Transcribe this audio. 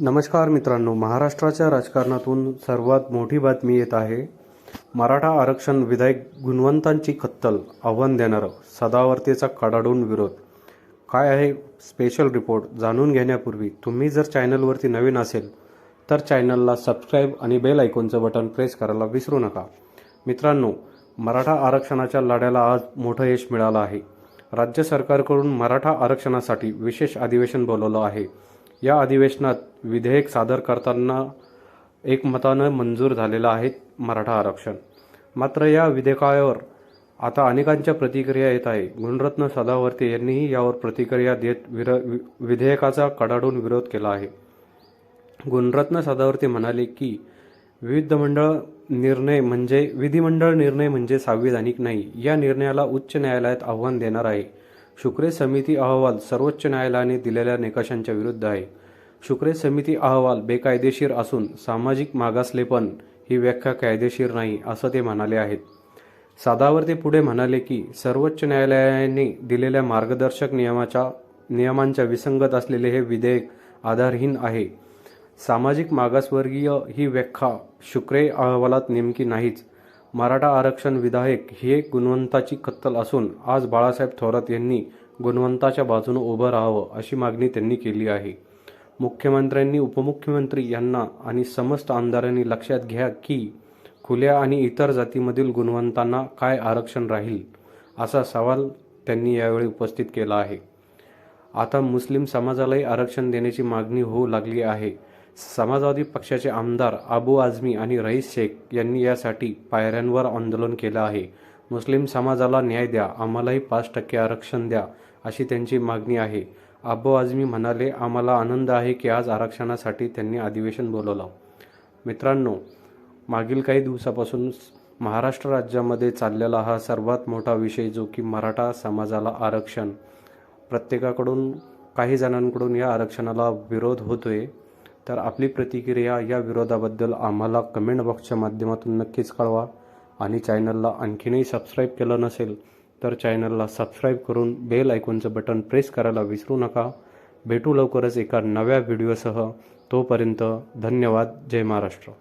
नमस्कार मित्रांनो महाराष्ट्राच्या राजकारणातून सर्वात मोठी बातमी येत आहे मराठा आरक्षण विधायक गुणवंतांची कत्तल आव्हान देणारं सदावर्तेचा कडाडून विरोध. काय आहे स्पेशल रिपोर्ट जाणून घेण्यापूर्वी तुम्ही जर चॅनलवरती नवीन असेल तर चॅनलला सबस्क्राईब आणि बेल आयकॉनचं बटन प्रेस करायला विसरू नका. मित्रांनो मराठा आरक्षणाच्या लढ्याला आज मोठं यश मिळालं आहे. राज्य सरकारकडून मराठा आरक्षणासाठी विशेष अधिवेशन बोलवलं आहे. या अधिवेशनात विधेयक सादर करताना एकमतानं मंजूर झालेलं आहे मराठा आरक्षण. मात्र या विधेयकावर आता अनेकांच्या प्रतिक्रिया येत आहे. गुणरत्न सदावर्ते यांनीही यावर प्रतिक्रिया देत विर विधेयकाचा कडाडून विरोध केला आहे. गुणरत्न सदावर्ते म्हणाले की विधिमंडळ निर्णय म्हणजे विधिमंडळ निर्णय म्हणजे संविधानिक नाही. या निर्णयाला उच्च न्यायालयात आव्हान देणार आहे. शुक्रे समिती अहवाल सर्वोच्च न्यायालयाने दिलेल्या निकषांच्या विरुद्ध आहे. शुक्रे समिती अहवाल बेकायदेशीर असून सामाजिक मागासलेपण ही व्याख्या कायदेशीर नाही असं ते म्हणाले आहेत. सादावर ते पुढे म्हणाले की सर्वोच्च न्यायालयाने दिलेल्या मार्गदर्शक नियमाच्या नियमांच्या विसंगत असलेले हे विधेयक आधारहीन आहे. सामाजिक मागासवर्गीय ही व्याख्या शुक्रे अहवालात नेमकी नाहीच. मराठा आरक्षण विधायक ही एक गुणवंताची कत्तल असून आज बाळासाहेब थोरात यांनी गुणवंताच्या बाजूने उभं राहावं अशी मागणी त्यांनी केली आहे. मुख्यमंत्र्यांनी उपमुख्यमंत्री यांना आणि समस्त आमदारांनी लक्षात घ्या की खुल्या आणि इतर जातीमधील गुणवंतांना काय आरक्षण राहील असा सवाल त्यांनी यावेळी उपस्थित केला आहे. आता मुस्लिम समाजालाही आरक्षण देण्याची मागणी होऊ लागली आहे. समाजवादी पक्षाचे आमदार अबू आझमी आणि रईस शेख यांनी यासाठी पायऱ्यांवर आंदोलन केलं आहे. मुस्लिम समाजाला न्याय द्या आम्हालाही पाच टक्के आरक्षण द्या अशी त्यांची मागणी आहे. अबू आझमी म्हणाले आम्हाला आनंद आहे की आज आरक्षणासाठी त्यांनी अधिवेशन बोलवलं. मित्रांनो मागील काही दिवसापासून महाराष्ट्र राज्यामध्ये चाललेला हा सर्वात मोठा विषय जो की मराठा समाजाला आरक्षण प्रत्येकाकडून काही जणांकडून या आरक्षणाला विरोध होतो आहे तर आपली प्रतिक्रिया या विरोधाबद्दल आम्हाला कमेंट बॉक्सच्या माध्यमातून नक्कीच कळवा आणि चॅनलला आणखीनही सबस्क्राईब केलं नसेल तर चॅनलला सबस्क्राईब करून बेल ऐकूनचं बटन प्रेस करायला विसरू नका. भेटू लवकरच एका नव्या व्हिडिओसह तोपर्यंत धन्यवाद. जय महाराष्ट्र.